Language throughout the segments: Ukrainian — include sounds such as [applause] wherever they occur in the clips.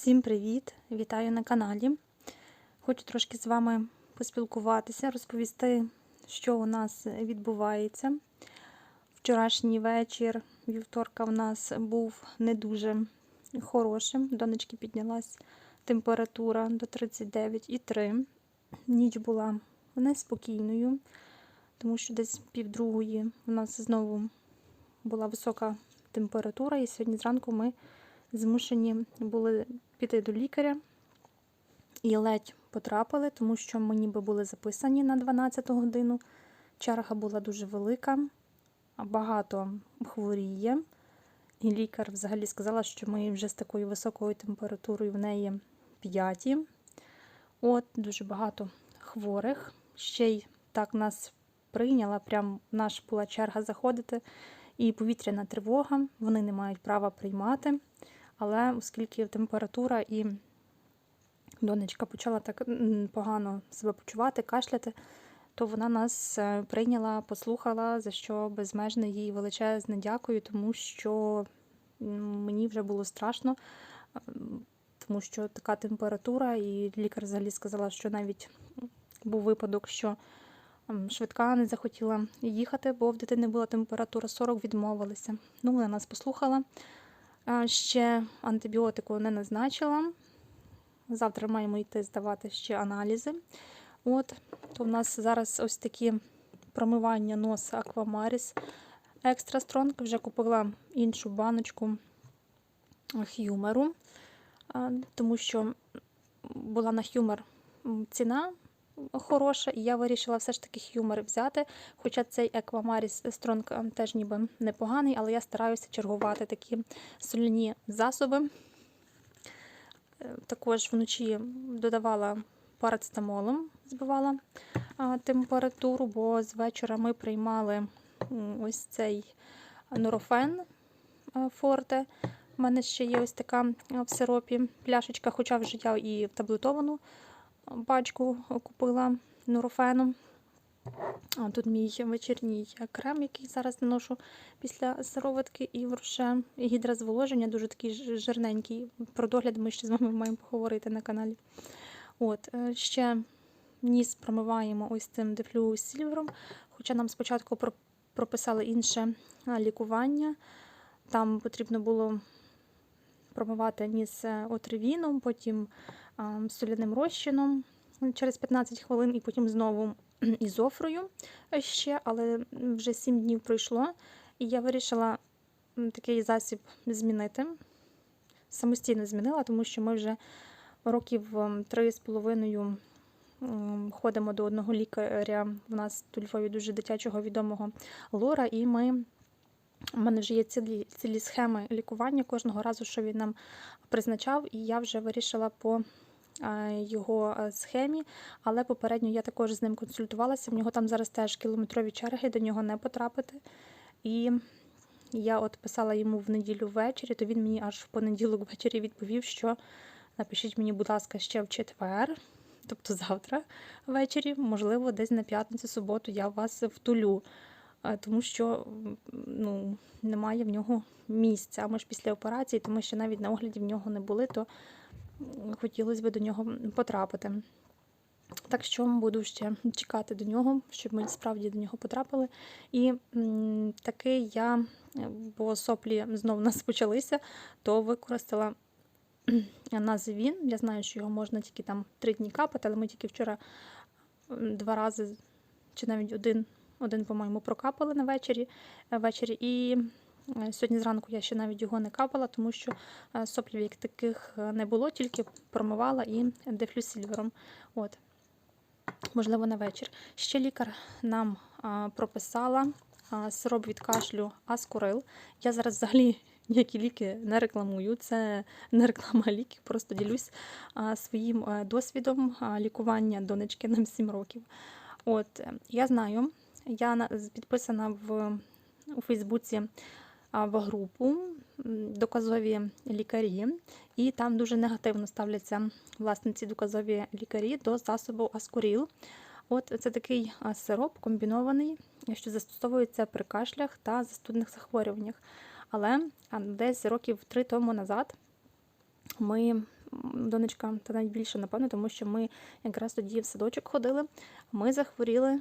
Всім привіт! Вітаю на каналі. Хочу трошки з вами поспілкуватися, розповісти, що у нас відбувається. Вчорашній вечір, вівторка, в нас був не дуже хорошим. Донечки піднялась температура до 39,3. Ніч була неспокійною, тому що десь півдругої у нас знову була висока температура, і сьогодні зранку ми змушені були піти до лікаря і ледь потрапили, тому що ми ніби були записані на 12 годину. Черга була дуже велика, багато хворіє. І лікар взагалі сказала, що ми вже з такою високою температурою в неї 5. От, дуже багато хворих. Ще й так нас прийняла, прям наша була черга заходити. І повітряна тривога, вони не мають права приймати. Але оскільки температура і донечка почала так погано себе почувати, кашляти, то вона нас е, прийняла, послухала, за що безмежне їй величезне дякую, тому що мені вже було страшно, тому що така температура, і лікар взагалі сказала, що навіть був випадок, що швидка не захотіла їхати, бо в дитини була температура 40, відмовилися. Ну, вона нас послухала. Ще антибіотику не назначила. Завтра маємо йти здавати ще аналізи. От, то в нас зараз ось такі промивання носа Аквамаріс Екстра Стронг. Вже купила іншу баночку хюмеру, тому що була на хюмер ціна хороша, і я вирішила все ж таки хюмер взяти. Хоча цей Еквамаріс Стронг теж ніби непоганий, але я стараюся чергувати такі соляні засоби. Також вночі додавала парацетамолом, збивала температуру, бо з вечора ми приймали ось цей норофен форте. У мене ще є ось така в сиропі пляшечка, хоча вже я і таблетовану пачку купила нурофену. Тут мій вечірній крем, який зараз наношу після сироватки і вруше гідрозволоження, дуже такий жирненький. Про догляд ми ще з вами маємо поговорити на каналі. От, Ще ніс промиваємо ось цим дефлю сільвером, хоча нам спочатку прописали інше лікування. Там потрібно було промивати ніс отривіном, потім соляним розчином через 15 хвилин, і потім знову [clears throat] ізофрою ще, але вже 7 днів пройшло, і я вирішила такий засіб змінити. Самостійно змінила, тому що ми вже років 3,5 ходимо до одного лікаря. У нас у Львові дуже дитячого відомого Лора, і ми. У мене вже є цілі цілі схеми лікування кожного разу, що він нам призначав, і я вже вирішила по його схемі, але попередньо я також з ним консультувалася. В нього там зараз теж кілометрові черги, до нього не потрапити. І я от писала йому в неділю ввечері, то він мені аж в понеділок ввечері відповів, що напишіть мені, будь ласка, ще в четвер, тобто завтра ввечері, можливо, десь на п'ятницю, суботу я вас втулю. Тому що ну, немає в нього місця. А ми ж після операції, тому що навіть на огляді в нього не були, то хотілося б до нього потрапити. Так що буду ще чекати до нього, щоб ми справді до нього потрапили. І таки я, бо соплі знову нас почалися, то використала називін. Я знаю, що його можна тільки там три дні капати, але ми тільки вчора два рази, чи навіть один, один по-моєму, прокапали на вечері. ввечері. І Е, сьогодні зранку я ще навіть його не капала, тому що е, соплів як таких е, не було, тільки промивала і дефлюсільвером. От. Можливо, на вечір. Ще лікар нам прописала сироп від кашлю Аскорил. Я зараз взагалі ніякі ліки не рекламую. Це не реклама ліків, просто ділюсь своїм досвідом лікування донечки на 7 років. От, Я знаю, я підписана в у Фейсбуці в групу доказові лікарі, і там дуже негативно ставляться власне ці доказові лікарі до засобу Аскоріл. От Це такий сироп комбінований, що застосовується при кашлях та застудних захворюваннях. Але десь років три тому назад ми донечка, та навіть більше, напевно, тому що ми якраз тоді в садочок ходили. Ми захворіли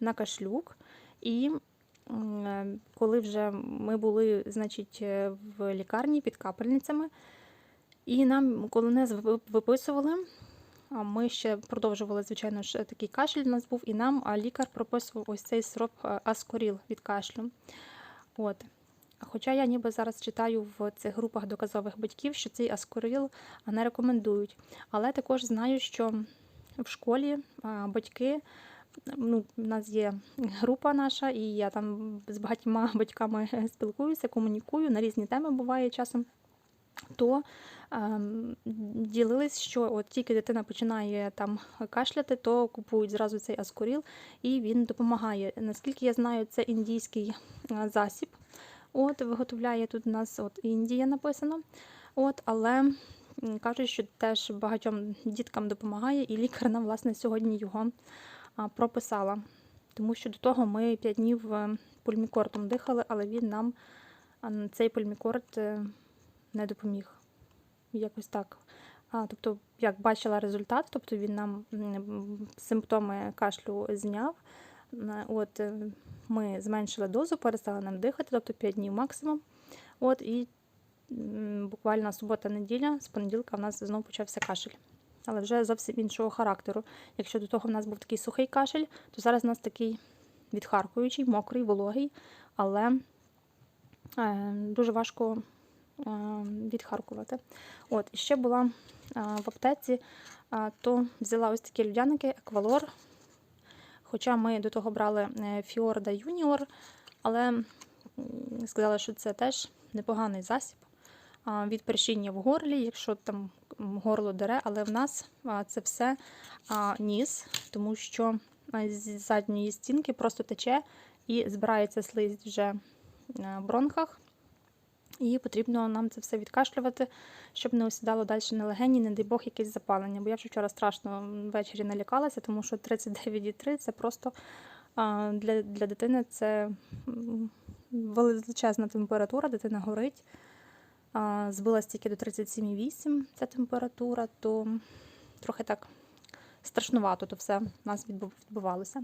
на кашлюк, і коли вже ми були, значить, е, в лікарні під капельницями, і нам колонез ви- виписували. Ми ще продовжували, звичайно ж, такий кашель у нас був, і нам лікар прописував ось цей сироп е, Аскоріл від кашлю. От. Хоча я ніби зараз читаю в цих групах доказових батьків, що цей Аскоріл не рекомендують. Але також знаю, що в школі батьки, ну, в нас є група наша, і я там з багатьма [laughs] батьками спілкуюся, комунікую на різні теми буває часом. То ем, ділились, що от тільки дитина починає там кашляти, то купують зразу цей аскоріл, і він допомагає. Наскільки я знаю, це індійський е, засіб. От виготовляє тут у нас от Індія написано. От, але кажуть, що теж багатьом діткам допомагає, і лікар нам власне сьогодні його прописала. Тому що до того ми 5 днів е, пульмікортом дихали, але він нам цей пульмікорт е, не допоміг. Якось так. Тобто, як бачила результат, тобто він нам симптоми кашлю зняв. От, е, ми зменшили дозу, перестали нам дихати, тобто 5 днів максимум. От, і буквально субота-неділя, з понеділка в нас знову почався кашель. Але вже зовсім іншого характеру. Якщо до того в нас був такий сухий кашель, то зараз у нас такий відхаркуючий, мокрий, вологий, але е, дуже важко е, відхаркувати. От, і ще була е, в аптеці, то взяла ось такі людяники, еквалор. Хоча ми до того брали Фіорда Юніор, але м, сказали, що це теж непоганий засіб від першіння в горлі, якщо там горло дере, але в нас це все ніс, тому що з задньої стінки просто тече і збирається слизь вже е, в бронхах. І потрібно нам це все відкашлювати, щоб не осідало далі на легені, не дай Бог, якесь запалення. Бо я вчора страшно ввечері налякалася, тому що 39,3 це просто для, для дитини це величезна температура, дитина горить. Збилась тільки до 37,8 ця температура, то трохи так страшнувато то все в нас відбувалося.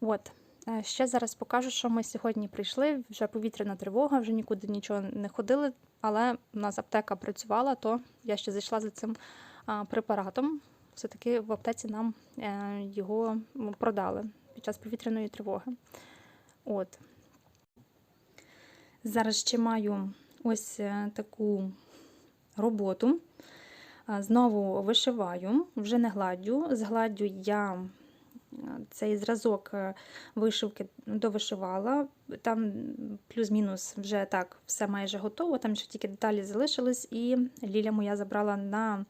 От. Е, Ще зараз покажу, що ми сьогодні прийшли. Вже повітряна тривога, вже нікуди нічого не ходили, але у нас аптека працювала, то я ще зайшла за цим препаратом. Все-таки в аптеці нам е, його продали під час повітряної тривоги. От. Зараз ще маю ось е, таку роботу. Знову вишиваю, вже не гладдю. З гладдю я цей зразок е, вишивки довишивала. Там плюс-мінус вже так все майже готово. Там ще тільки деталі залишились, і Ліля моя забрала на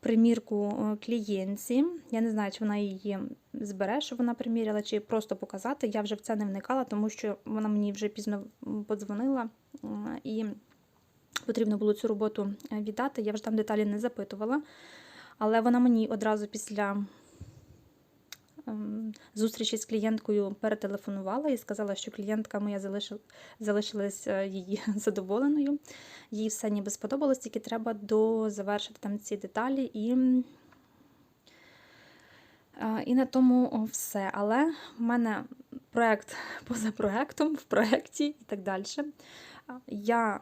примірку е, клієнтці. Я не знаю, чи вона її збере, що вона приміряла, чи просто показати. Я вже в це не вникала, тому що вона мені вже пізно подзвонила і потрібно було цю роботу е, віддати. Я вже там деталі не запитувала. Але вона мені одразу після ем, зустрічі з клієнткою перетелефонувала і сказала, що клієнтка моя залишил, залишилась е, її [laughs] задоволеною. Їй все ніби сподобалось, тільки треба дозавершити там ці деталі і. е, І на тому все. Але в мене проект [laughs] поза проектом, в проєкті і так далі. Я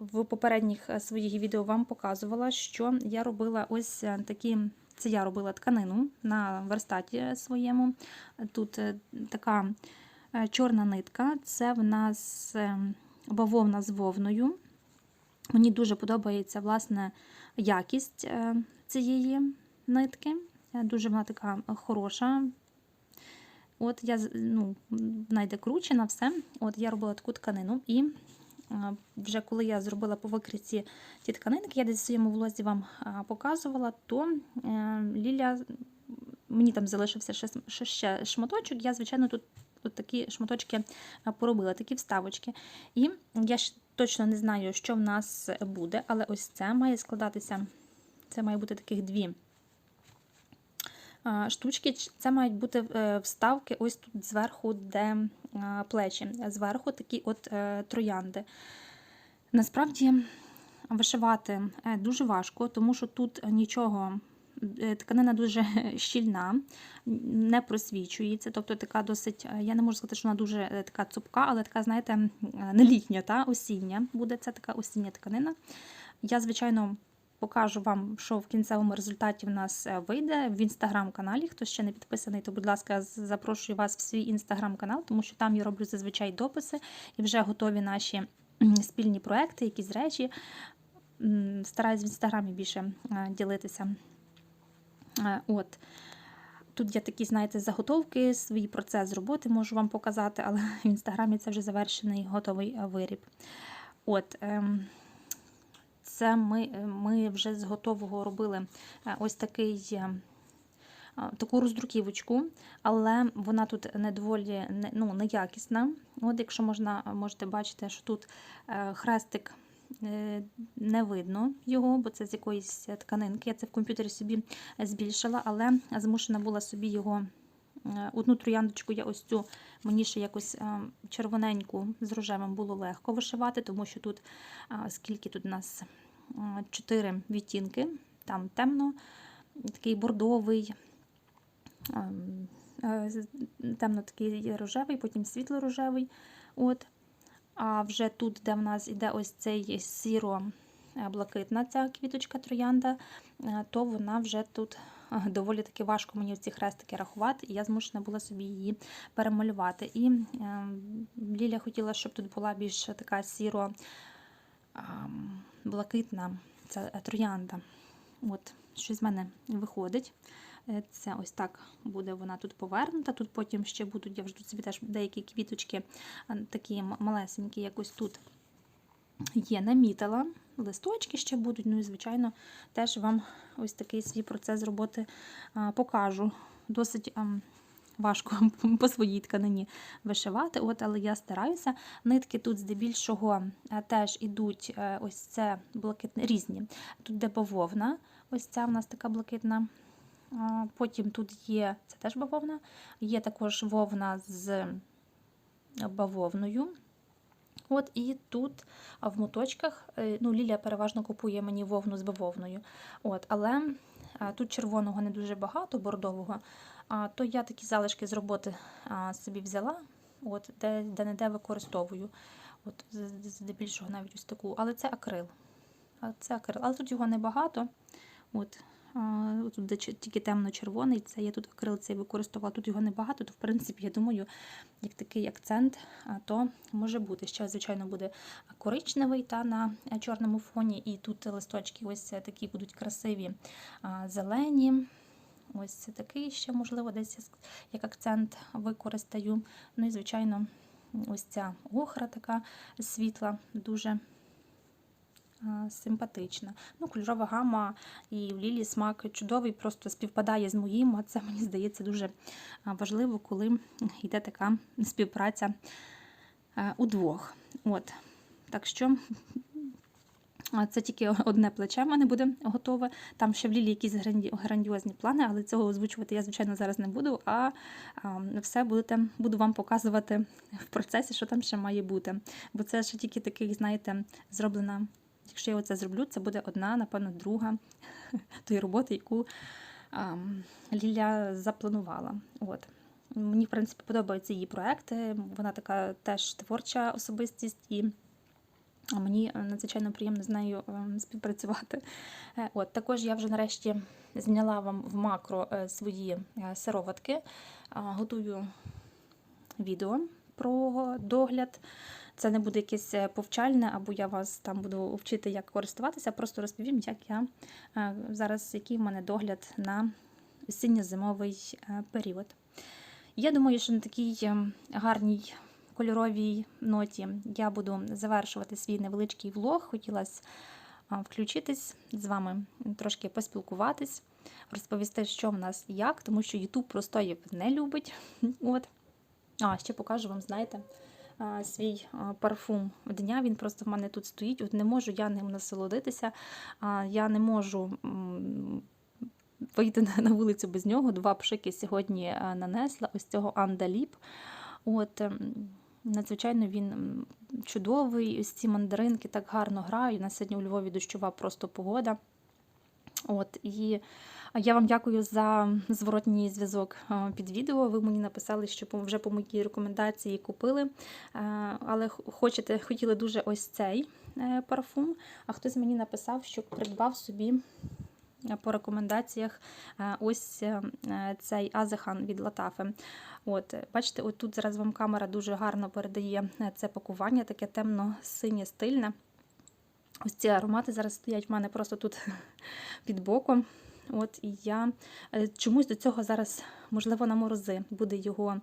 в попередніх е, своїх відео вам показувала, що я робила ось е, такі. Це я робила тканину на верстаті своєму. Тут е, така е, чорна нитка, це в нас е, бавовна з вовною. Мені дуже подобається власне якість е, цієї нитки. Е, Дуже вона така хороша. От я ну, вона кручена, все. От я робила таку тканину, і е, вже коли я зробила по викрійці ті тканинки, я десь в своєму влозі вам показувала, то е, Ліля мені там залишився ще, ще- шматочок. Я, звичайно, тут от такі шматочки поробила, такі вставочки. І я ж точно не знаю, що в нас буде, але ось це має складатися. Це має бути таких дві штучки. Це мають бути е, вставки ось тут зверху, де плечі. Зверху такі от е, троянди. Насправді Вишивати е, дуже важко, тому що тут нічого, е, тканина дуже [laughs] щільна, не просвічується. Тобто така досить, е, я не можу сказати, що вона дуже е, така цупка, але така, знаєте, м, е, не літня, та осіння буде це така осіння тканина. Я, звичайно, покажу вам, що в кінцевому результаті в нас е, вийде в інстаграм-каналі. Хто ще не підписаний, то, будь ласка, запрошую вас в свій інстаграм-канал, тому що там я роблю зазвичай дописи і вже готові наші спільні проекти, якісь речі. Стараюсь в інстаграмі більше е, ділитися. Е, От. Тут є такі, знаєте, заготовки, свій процес роботи можу вам показати, але [laughs] в інстаграмі це вже завершений готовий виріб. От, ем, це ми, е, ми вже з готового робили е, ось такий. е, Таку роздруківочку, але вона тут не доволі ну, неякісна. От, якщо можна, можете бачити, що тут е, хрестик е, не видно його, бо це з якоїсь тканинки. Я це в комп'ютері собі збільшила, але змушена була собі його. е, Одну трояндочку я ось цю мені ще якось е, червоненьку з рожевим було легко вишивати, тому що тут е, скільки тут у нас е, чотири відтінки, там темно, такий бордовий, ем, е, темно такий рожевий, потім світло-рожевий. А вже тут, де в нас іде ось цей сіро е, ця квіточка троянда, е, то вона вже тут е, доволі таки важко мені ці хрестики рахувати, і я змушена була собі її перемалювати. І е, Ліля хотіла, щоб тут була більш така сіро ам, блакитна ця е, троянда. От, щось з мене виходить. Е, Це ось так буде вона тут повернута. Тут потім ще будуть, я вже тут собі теж деякі квіточки такі малесенькі, якось тут є, намітила. Листочки ще будуть. Ну і, звичайно, теж вам ось такий свій процес роботи покажу. Досить ам, важко [laughs] по своїй тканині вишивати, от, але я стараюся. Нитки тут здебільшого е, теж ідуть е, ось це блакитне, різні. Тут де бавовна, ось ця в нас така блакитна. Потім тут є, це теж бавовна, є також вовна з бавовною. От і тут в моточках, е, ну, Лілія переважно купує мені вовну з бавовною. От, але тут червоного не дуже багато, бордового. То я такі залишки з роботи собі взяла, от, де, де не де використовую. От, здебільшого навіть ось таку. Але це акрил. Це акрил. Але тут його небагато. От, тут де тільки темно-червоний, це я тут акрил цей використовувала. Тут його небагато, то в принципі, я думаю, як такий акцент, то може бути. Ще, звичайно, буде коричневий та на е, чорному фоні. І тут листочки ось е, такі будуть красиві, зелені. Ось такий ще, можливо, десь як акцент використаю. Ну і, звичайно, ось ця охра така світла, дуже симпатична. Ну, кольорова гама і в Лілі смак чудовий, просто співпадає з моїм. А це мені здається дуже важливо, коли йде така співпраця е, удвох. От. Так що це тільки одне плече в мене буде готове. Там ще в Лілі якісь гранді- грандіозні плани, але цього озвучувати я, звичайно, зараз не буду, а все будете, буду вам показувати в процесі, що там ще має бути. Бо це ще тільки такий, знаєте, зроблена. Якщо я оце зроблю, це буде одна, напевно, друга [laughs] тої роботи, яку а, Ліля запланувала. От. Мені, в принципі, подобаються її проекти. Вона така теж творча особистість, і мені надзвичайно приємно з нею е, співпрацювати. Е, От, також я вже нарешті зняла вам в макро е, свої е, сироватки. Готую відео про догляд. Це не буде якесь е, повчальне, або я вас там буду вчити, як користуватися. Просто розповім, як я е, зараз, який в мене догляд на осінньо-зимовий е, період. Я думаю, що на такій гарній кольоровій ноті я буду завершувати свій невеличкий влог. Хотілося включитись з вами, трошки поспілкуватись, розповісти, що в нас як, тому що YouTube простоїв не любить. [laughs] От. А, ще покажу вам, знаєте, свій парфум дня. Він просто в мене тут стоїть. От не можу я ним насолодитися. Я не можу вийти на- на вулицю без нього. Два пшики сьогодні нанесла. Ось цього Андаліп. От ем, Надзвичайно він чудовий. Ось ці мандаринки так гарно грають. На сьогодні у Львові дощова просто погода. От і я вам дякую за зворотній зв'язок е, під відео. Ви мені написали, що вже по моїй рекомендації купили, е, але хочете, хотіли дуже ось цей е, парфум. А хтось мені написав, що придбав собі по рекомендаціях ось цей Азехан від Латафи. От, бачите, от тут зараз вам камера дуже гарно передає це пакування, таке темно-синє стильне. Ось ці аромати зараз стоять в мене просто тут [laughs] під боком. От я е, чомусь до цього зараз, можливо, на морози буде його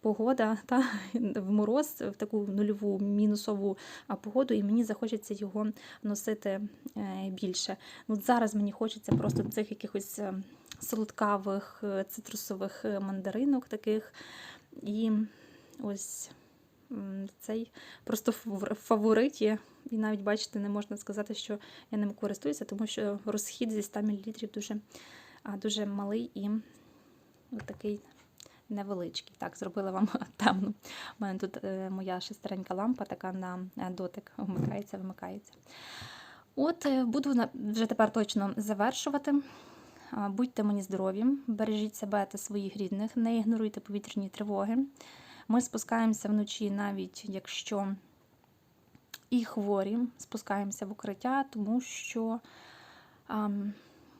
погода та в мороз, в таку нульову мінусову погоду, і мені захочеться його носити е, більше. Ну, От зараз мені хочеться просто цих якихось е, солодкавих цитрусових мандаринок таких. І ось цей просто фавор- фаворит є. І навіть бачите, не можна сказати, що я ним користуюся, тому що розхід зі 100 мл дуже, дуже малий і такий невеличкий. Так, зробила вам [laughs] темно. У мене тут е, моя шестеренька лампа, така на е, дотик, вмикається, вимикається. От е, буду вже тепер точно завершувати. Будьте мені здорові, бережіть себе та своїх рідних, не ігноруйте повітряні тривоги. Ми спускаємося вночі, навіть якщо і хворі, спускаємося в укриття, тому що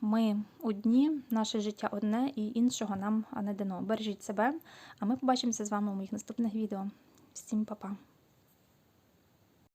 ми одні, наше життя одне і іншого нам не дано. Бережіть себе, а ми побачимося з вами у моїх наступних відео. Всім па-па!